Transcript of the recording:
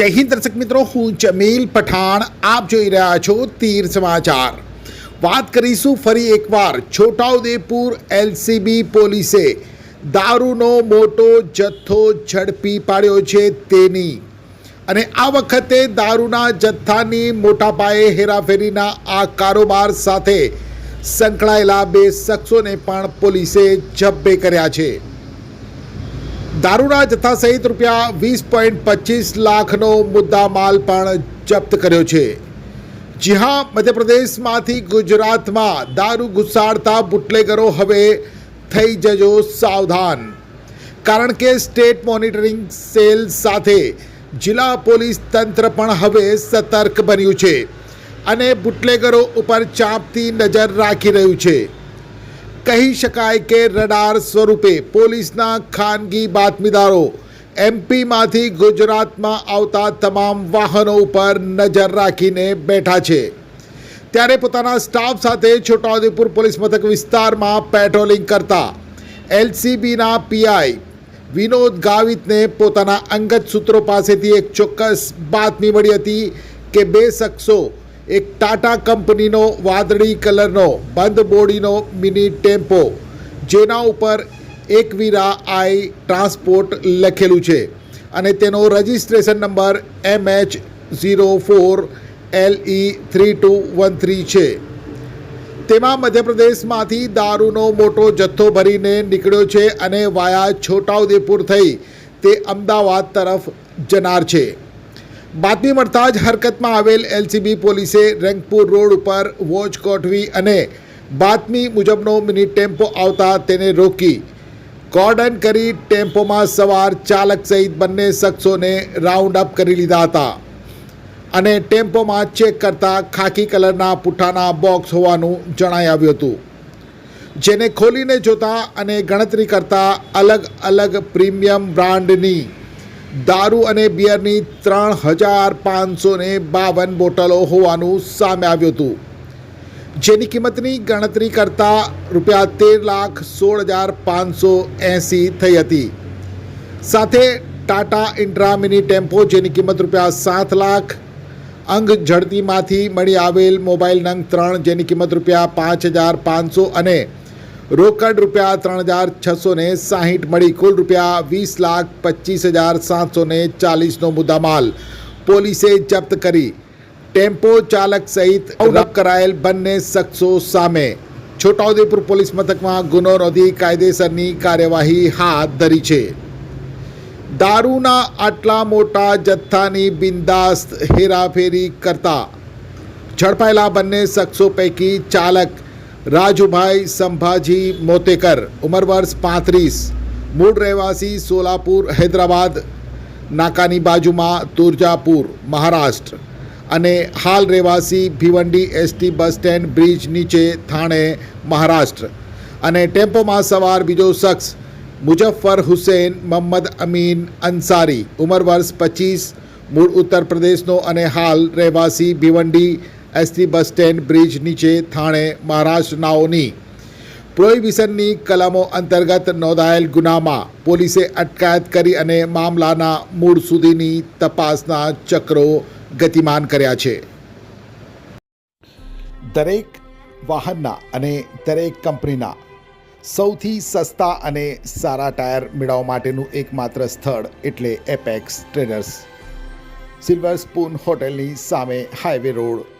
જય હિન્દ દર્શક મિત્રો, હું જમીલ પઠાણ. આપ જોઈ રહ્યા છો તીર સમાચાર. વાત કરીશું ફરી એકવાર છોટાઉદેપુર એલસીબી પોલીસે દારૂનો મોટો જથ્થો ઝડપી પાડ્યો છે તેની. અને આ વખતે દારૂના જથ્થાની મોટા પાયે હેરાફેરીના આ કારોબાર સાથે સંકળાયેલા બે શખ્સોને પણ પોલીસે જબ્બે કર્યા છે. દારૂના જથ્થા સહિત રૂપિયા વીસ પોઈન્ટ પચીસ લાખનો મુદ્દા માલ પણ જપ્ત કર્યો છે. જી હા, મધ્યપ્રદેશમાંથી ગુજરાતમાં દારૂ ઘુસાડતા બુટલેગરો હવે થઈ જજો સાવધાન. કારણ કે સ્ટેટ મોનિટરિંગ સેલ સાથે જિલ્લા પોલીસ તંત્ર પણ હવે સતર્ક બન્યું છે અને બુટલેગરો ઉપર ચાંપતી નજર રાખી રહ્યું છે. કહી શકાય કે રડાર સ્વરૂપે પોલીસના ખાનગી બાતમીદારો એમપીમાંથી ગુજરાતમાં આવતા તમામ વાહનો ઉપર નજર રાખીને બેઠા છે. ત્યારે પોતાના સ્ટાફ સાથે છોટાઉદેપુર પોલીસ મથક વિસ્તારમાં પેટ્રોલિંગ કરતા એલસીબીના પીઆઈ વિનોદ ગાવિતને પોતાના અંગત સૂત્રો પાસેથી એક ચોક્કસ બાતમી મળી હતી કે બે શખ્સો એક ટાટા કંપનીનો વાદળી કલરનો, બંધ બોડીનો મિની ટેમ્પો, જેના ઉપર એકવીરા આઈ ટ્રાન્સપોર્ટ લખેલું છે અને તેનો registration number M H zero four L E three two one three છે. તેમાં મધ્યપ્રદેશમાંથી દારૂનો મોટો જથ્થો ભરીને નીકળ્યો છે અને વાયા છોટાઉદેપુર થઈ તે અમદાવાદ તરફ જનાર છે. બાતમી મળતા જ હરકતમાં આવેલ એલસીબી પોલીસે રેંગપુર રોડ ઉપર વોચ ગોઠવી અને બાતમી મુજબનો મિની ટેમ્પો આવતા તેને રોકી. કોર્ડન કરી ટેમ્પોમાં સવાર ચાલક સહિત બંને શખ્સોને રાઉન્ડ અપ કરી લીધા હતા. અને ટેમ્પોમાં ચેક કરતા ખાકી કલરના પુઠ્ઠાના બોક્સ હોવાનું જણાઈ આવ્યું હતું. જેને ખોલીને જોતા અને ગણતરી કરતા અલગ અલગ પ્રીમિયમ બ્રાન્ડની દારૂ અને બિયરની ત્રણ હજાર પાંચસો ને બાવન બોટલો હોવાનું સામે આવ્યું હતું. જેની કિંમતની ગણતરી કરતા રૂપિયા તેર લાખ સોળ હજાર પાંચસો એંસી થઈ હતી. સાથે ટાટા ઇન્ટ્રા મિની ટેમ્પો જેની કિંમત રૂપિયા સાત લાખ અંગ ઝડતીમાંથી મળી આવેલ મોબાઈલ નંગ ત્રણ જેની કિંમત રૂપિયા પાંચ હજાર પાંચસો અને રોકડ રૂપિયા ત્રણ હજાર છસો ને સાહીઠ મળી. કુલ રૂપિયા વીસ લાખ પચીસ હજાર સાતસો ને ચાલીસનો મુદ્દામાલ. પોલીસે જપ્ત કરી. ટેમ્પો ચાલક સહિત રપ કરાયેલ બંને શખ્સો સામે. છોટાઉદેપુર પોલીસ મથકમાં ગુનો નોંધી કાયદેસરની કાર્યવાહી હાથ ધરી છે. દારૂના આટલા મોટા જથ્થાની બિંદાસ્ત હેરાફેરી કરતા ઝડપાયેલા બંને શખ્સો પૈકી ચાલક રાજુભાઈ સંભાજી મોતેકર, ઉંમર વર્ષ પાંત્રીસ. મૂળ રહેવાસી સોલાપુર, હૈદરાબાદ. નાકાની બાજુમાં તુરજાપુર, મહારાષ્ટ્ર. અને હાલ રહેવાસી Bhiwandi ST bus stand bridge નીચે થાણે, મહારાષ્ટ્ર. અને ટેમ્પોમાં સવાર બીજો શખ્સ મુજફ્ફર હુસેન મોહમ્મદ અમીન અંસારી, ઉંમર વર્ષ પચીસ. મૂળ ઉત્તર પ્રદેશનો અને હાલ રહેવાસી Bhiwandi ST bus stand, bridge નીચે થાણે મહારાષ્ટ્રનાઓની પ્રોહિબિશનની કલમો અંતર્ગત નોંધાયેલ ગુનામાં પોલીસે અટકાયત કરી અને મામલાના મૂળ સુધીની તપાસના ચક્રો ગતિમાન કર્યા છે. દરેક વાહનના અને દરેક કંપનીના સૌથી સસ્તા અને સારા ટાયર મેળવવા માટેનું એકમાત્ર સ્થળ એટલે એપેક્સ ટ્રેડર્સ. સિલ્વર સ્પૂન હોટેલની સામે હાઈવે રોડ